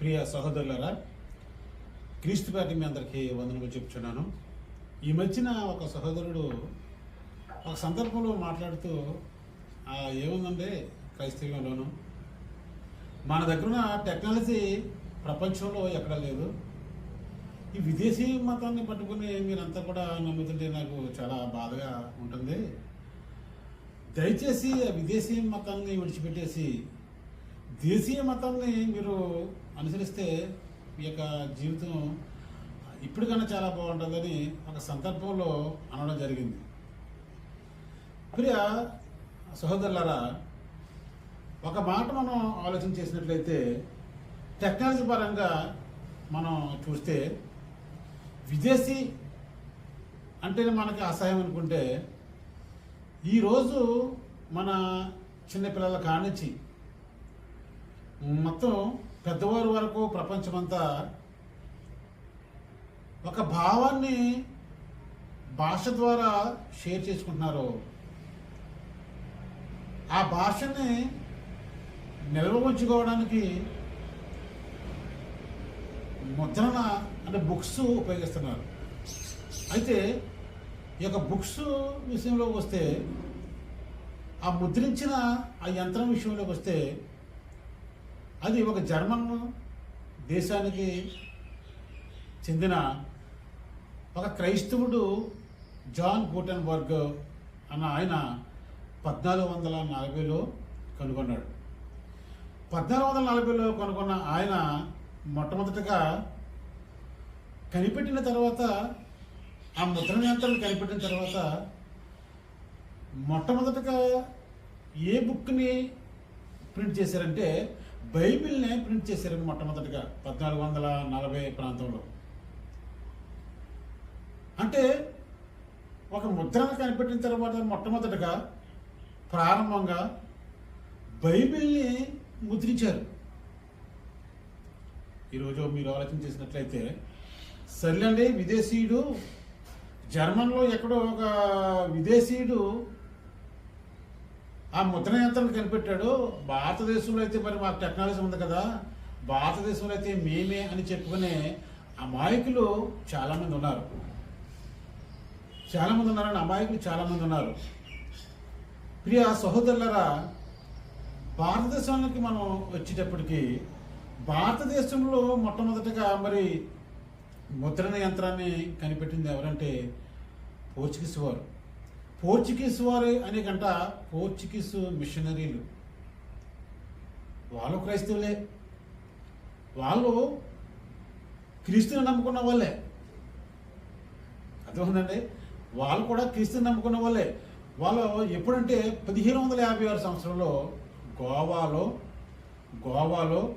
ప్రియ సహోదరులారా క్రీస్తు పార్టీ మీ అందరికీ వందనములు చెప్తున్నాను ఈ మధ్యన ఒక సహోదరుడు ఒక సందర్భంలో మాట్లాడుతూ ఏముందండి క్రైస్తవ్యంలోను? మన దగ్గర ఉన్న టెక్నాలజీ ప్రపంచంలో ఎక్కడా లేదు. ఈ విదేశీ మతాన్ని పట్టుకుని మీరంతా కూడా నమ్ముతుంటే నాకు చాలా బాధగా ఉంటుంది. దయచేసి ఆ విదేశీ మతాన్ని విడిచిపెట్టేసి దేశీయ మతాన్ని మీరు అనుసరిస్తే మీ యొక్క జీవితం ఇప్పటికన్నా చాలా బాగుంటుందని ఒక సందర్భంలో అనడం జరిగింది. ప్రియ సహోదరులారా ఒక మాట మనం ఆలోచన చేసినట్లయితే టెక్నాలజీ పరంగా మనం చూస్తే విదేశీ అంటేనే మనకి అసహాయం అనుకుంటే ఈరోజు మన చిన్నపిల్లల కానించి మొత్తం పెద్దవారి వరకు ప్రపంచమంతా ఒక భావాన్ని భాష ద్వారా షేర్ చేసుకుంటున్నారు. ఆ భాషని నిల్వ ఉంచుకోవడానికి ముద్రణ అంటే బుక్స్ ఉపయోగిస్తున్నారు. అయితే ఈ యొక్క బుక్స్ విషయంలోకి వస్తే ఆ ముద్రించిన ఆ యంత్రం విషయంలోకి వస్తే అది ఒక జర్మన్ దేశానికి చెందిన ఒక క్రైస్తవుడు జాన్ గూటెన్బర్గ్ అన్న ఆయన పద్నాలుగు వందల నలభైలో కనుగొన్నాడు. పద్నాలుగు వందల నలభైలో కనుగొన్న ఆయన మొట్టమొదటిగా కనిపెట్టిన తర్వాత ఆ ముద్రణ యంత్రం కనిపెట్టిన తర్వాత మొట్టమొదటిగా ఏ బుక్ని ప్రింట్ చేశారంటే బైబిల్నే ప్రింట్ చేశారు మొట్టమొదటిగా పద్నాలుగు వందల నలభై ప్రాంతంలో. అంటే ఒక ముద్రను కనిపెట్టిన తర్వాత మొట్టమొదటిగా ప్రారంభంగా బైబిల్ని ముద్రించారు. ఈరోజు మీరు ఆలోచన చేసినట్లయితే సర్లేండి విదేశీయుడు జర్మన్లో ఎక్కడో ఒక విదేశీయుడు ఆ ముద్రణ యంత్రం కనిపెట్టాడు. భారతదేశంలో అయితే మరి మాకు టెక్నాలజీ ఉంది కదా. భారతదేశంలో అయితే మేమే అని చెప్పుకునే అమాయకులు చాలామంది ఉన్నారు. చాలామంది ఉన్నారని అమాయకులు చాలామంది ఉన్నారు. ప్రియ సహోదరులరా భారతదేశానికి మనం వచ్చేటప్పటికి భారతదేశంలో మొట్టమొదటిగా మరి ముద్రణ యంత్రాన్ని కనిపెట్టింది ఎవరంటే పోర్చుగీస్ వారు. పోర్చుగీస్ వారు అనే గంట పోర్చుగీస్ మిషనరీలు. వాళ్ళు క్రైస్తవులే. వాళ్ళు క్రీస్తుని నమ్ముకున్న వాళ్ళే. అర్థమైందండి వాళ్ళు కూడా క్రీస్తుని నమ్ముకున్న వాళ్ళే. వాళ్ళు ఎప్పుడంటే పదిహేను వందల యాభై ఆరు సంవత్సరంలో గోవాలో గోవాలో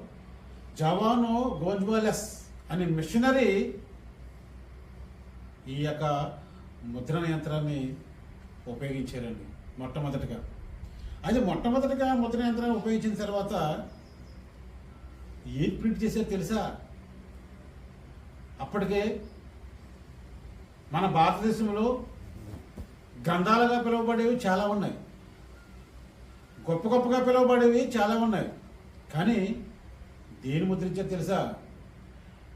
జవానో గోజ్వాలెస్ అనే మిషనరీ ఈ యొక్క ముద్రణ యంత్రాన్ని ఉపయోగించారండి మొట్టమొదటిగా. అయితే మొట్టమొదటిగా ముద్రణ యంత్రాన్ని ఉపయోగించిన తర్వాత ఏం ప్రింట్ చేశారో తెలుసా? అప్పటికే మన భారతదేశంలో గ్రంథాలుగా పిలువబడేవి చాలా ఉన్నాయి. గొప్ప గొప్పగా పిలువబడేవి చాలా ఉన్నాయి. కానీ దేని ముద్రించారు తెలుసా?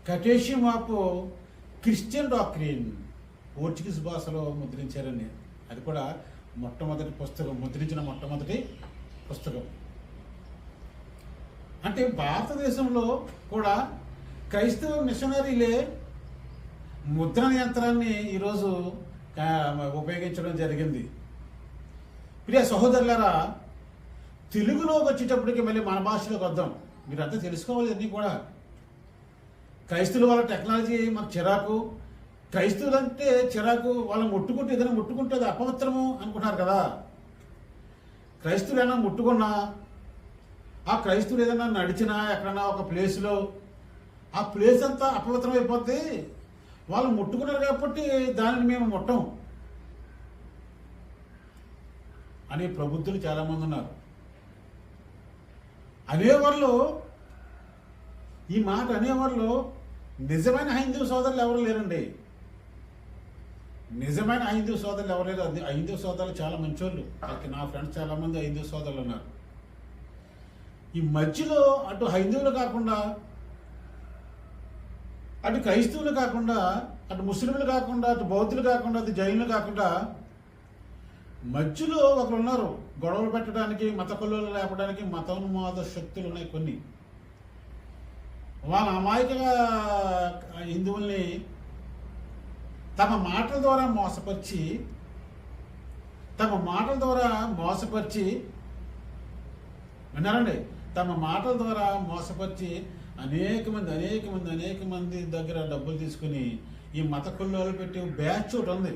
Catechism of Christian doctrine Portuguese భాషలో ముద్రించారని. అది కూడా మొట్టమొదటి పుస్తకం ముద్రించిన మొట్టమొదటి పుస్తకం. అంటే భారతదేశంలో కూడా క్రైస్తవ మిషనరీలే ముద్రణ యంత్రాన్ని ఈరోజు ఉపయోగించడం జరిగింది. ప్రియ సహోదరులరా తెలుగులోకి వచ్చేటప్పటికి మళ్ళీ మన భాషలోకి వద్దాం. మీరంతా తెలుసుకోవాలి అన్నీ కూడా. క్రైస్తవుల వాళ్ళ టెక్నాలజీ మనకు చిరాకు క్రైస్తవులంటే చిరాకు వాళ్ళని ముట్టుకుంటే ఏదైనా ముట్టుకుంటే అది అపవిత్రము అనుకుంటున్నారు కదా. క్రైస్తవులు ఏమైనా ముట్టుకున్నా ఆ క్రైస్తవులు ఏదైనా నడిచినా ఎక్కడన్నా ఒక ప్లేస్లో ఆ ప్లేస్ అంతా అపవిత్రం అయిపోతే వాళ్ళు ముట్టుకున్నారు కాబట్టి దానిని మేము ముట్టం అనే ప్రబుద్ధులు చాలామంది ఉన్నారు. అనేవాళ్ళు ఈ మాట అనేవాళ్ళు నిజమైన హైందవ సోదరులు ఎవరు లేరండి? నిజమైన హైందవ సోదరులు ఎవరు లేరు? అది హైందవ సోదరులు చాలా మంచోళ్ళు. వాళ్ళకి నా ఫ్రెండ్స్ చాలా మంది సోదరులు ఉన్నారు. ఈ మధ్యలో అటు హైందువులు కాకుండా అటు క్రైస్తవులు కాకుండా అటు ముస్లింలు కాకుండా అటు బౌద్ధులు కాకుండా అటు జైన్లు కాకుండా మధ్యలో ఒకరు ఉన్నారు. గొడవలు పెట్టడానికి మత కొల్లు లేపడానికి మతోన్మాద శక్తులు ఉన్నాయి కొన్ని. వాళ్ళ అమాయక హిందువుల్ని తమ మాటల ద్వారా మోసపరిచి తమ మాటల ద్వారా మోసపరిచి విన్నారండి? తమ మాటల ద్వారా మోసపరిచి అనేక మంది అనేక మంది అనేక మంది దగ్గర డబ్బులు తీసుకుని ఈ మత కుల్లోలు పెట్టి బ్యాచ్ ఒకటి ఉంది.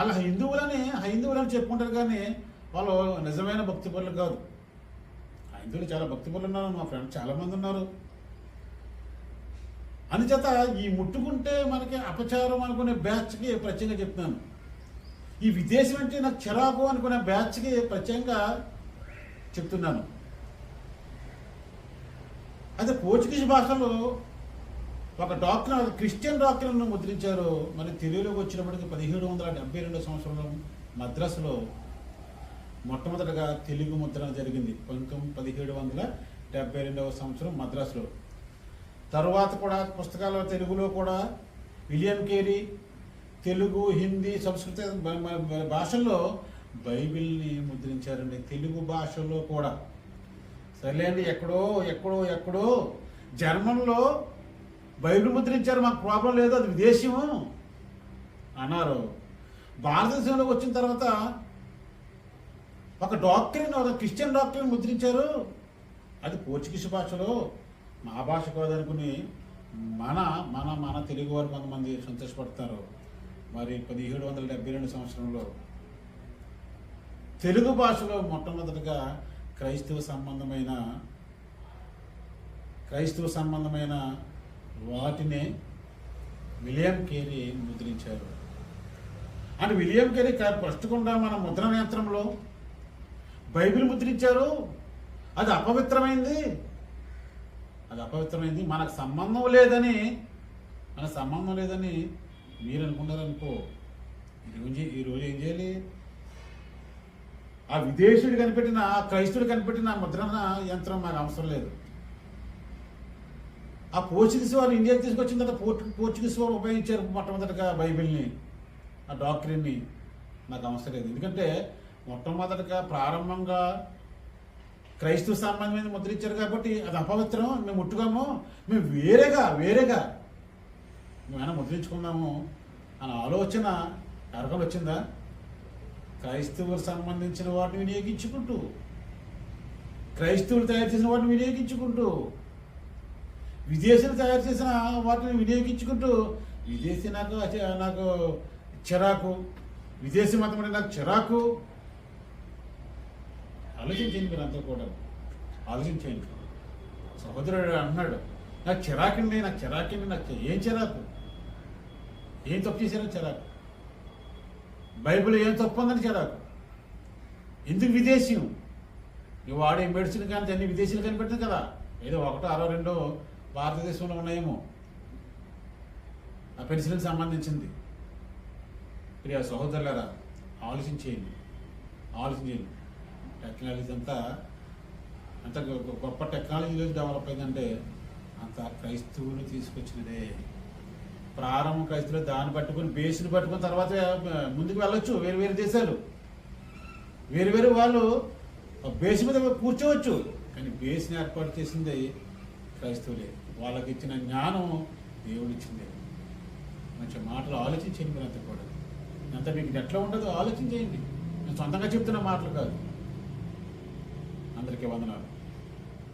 అలా హిందువులని హైందువులని చెప్పుకుంటారు కానీ వాళ్ళు నిజమైన భక్తి పనులు కాదు. హైందువులు చాలా భక్తి పనులు ఉన్నారు మా ఫ్రెండ్స్ చాలామంది ఉన్నారు. అందుచేత ఈ ముట్టుకుంటే మనకి అపచారం అనుకునే బ్యాచ్కి ప్రత్యేకంగా చెప్తున్నాను. ఈ విదేశం అంటే నాకు చిరాకు అనుకునే బ్యాచ్కి ప్రత్యేకంగా చెప్తున్నాను. అయితే పోర్చుగీస్ భాషలో ఒక డాక్టర్ క్రిస్టియన్ డాక్టర్ను ముద్రించారు. మరి తెలుగులోకి వచ్చినప్పటికి పదిహేడు వందల డెబ్బై రెండో సంవత్సరంలో మద్రాసులో మొట్టమొదటగా తెలుగు ముద్రణ జరిగింది. పంతొమ్మిది పదిహేడు వందల డెబ్బై రెండవ సంవత్సరం మద్రాసులో. తరువాత కూడా పుస్తకాలు తెలుగులో కూడా విలియం కేరీ తెలుగు హిందీ సంస్కృత భాషల్లో బైబిల్ని ముద్రించారండి. తెలుగు భాషలో కూడా. సర్లేండి ఎక్కడో ఎక్కడో ఎక్కడో జర్మన్లో బైబిల్ ముద్రించారు. మాకు ప్రాబ్లం లేదు అది విదేశము అన్నారు. భారతదేశంలోకి వచ్చిన తర్వాత ఒక డాక్టర్ని ఒక క్రిస్టియన్ డాక్టర్ని ముద్రించారు. అది పోర్చుగీస్ భాషలో. మా భాష కాదనుకుని మన మన మన తెలుగు వారు కొంతమంది సంతోషపడతారు. మరి పదిహేడు వందల డెబ్బై రెండు సంవత్సరంలో తెలుగు భాషలో మొట్టమొదటిగా క్రైస్తవ సంబంధమైన క్రైస్తవ సంబంధమైన వాటిని విలియం కేరీ ముద్రించారు. అంటే విలియం కేరీ ప్రస్తుకుండా మన ముద్రణ యంత్రంలో బైబిల్ ముద్రించారు. అది అపవిత్రమైంది. అది అపవిత్రమైంది. మనకు సంబంధం లేదని మనకు సంబంధం లేదని మీరు అనుకున్నారనుకో ఈరోజు ఈరోజు ఏం చేయాలి? ఆ విదేశీయుడు కనిపెట్టిన ఆ క్రైస్తుడు కనిపెట్టిన ముద్రణ యంత్రం మాకు అవసరం లేదు. ఆ పోర్చుగీస్ వారు ఇండియాకి తీసుకొచ్చిన తర్వాత పోర్చు పోర్చుగీస్ వారు ఉపయోగించారు మొట్టమొదటిగా బైబిల్ని ఆ డాక్టరీని నాకు అవసరం లేదు. ఎందుకంటే మొట్టమొదటిగా ప్రారంభంగా క్రైస్తవ సంబంధమైన ముద్రించారు కాబట్టి అది అపవిత్రం. మేము ముట్టుకోము. మేము వేరేగా వేరేగా. మేమైనా ముద్రించుకుందాము అనే ఆలోచన ఎవరికైనా వచ్చిందా? క్రైస్తవులకు సంబంధించిన వాటిని వినియోగించుకుంటూ క్రైస్తవులు తయారు చేసిన వాటిని వినియోగించుకుంటూ విదేశీయులు తయారు చేసిన వాటిని వినియోగించుకుంటూ విదేశీ నాకు నాకు చిరాకు విదేశీ మతం అంటే నాకు చిరాకు ఆలోచించండి మీరు అంతా కూడా ఆలోచించండి సహోదరుడు అన్నాడు నాకు చిరాకండి నాకు చిరాకండి నాకు ఏం చిరాకు? ఏం తప్పు చేశారో చిరాకు? బైబిల్ ఏం తప్పు ఉందని చిరాకు? ఎందుకు విదేశీయం? నువ్వు వాడే మెడిసిన్ కానీ అన్ని విదేశీయులు కనిపెట్టింది కదా? ఏదో ఒకటో అరవై రెండో భారతదేశంలో ఉన్నాయేమో. ఆ పెన్సిల్కి సంబంధించింది. ప్రియ సహోదరులరా ఆలోచించేయండి ఆలోచించేయండి. టెక్నాలజీ అంతా అంత గొ- గొప్ప టెక్నాలజీ డెవలప్ అయిందంటే అంత క్రైస్తవులు తీసుకొచ్చినదే. ప్రారంభ క్రైస్తవులు దాన్ని పట్టుకొని బేస్ని పట్టుకుని తర్వాత ముందుకు వెళ్ళొచ్చు వేరు వేరు దేశాలు. వేరు వేరు వాళ్ళు ఆ బేస్ మీద కూర్చోవచ్చు. కానీ బేస్ని ఏర్పాటు చేసింది క్రైస్తవులే. వాళ్ళకి ఇచ్చిన జ్ఞానం దేవుడు ఇచ్చింది మంచి మాటలు ఆలోచించండి మీరు అంత కూడా. అంతా మీకు ఎట్లా ఉండదు ఆలోచించేయండి. నేను సొంతంగా చెప్తున్న మాటలు కాదు. అందరికీ వందనాలు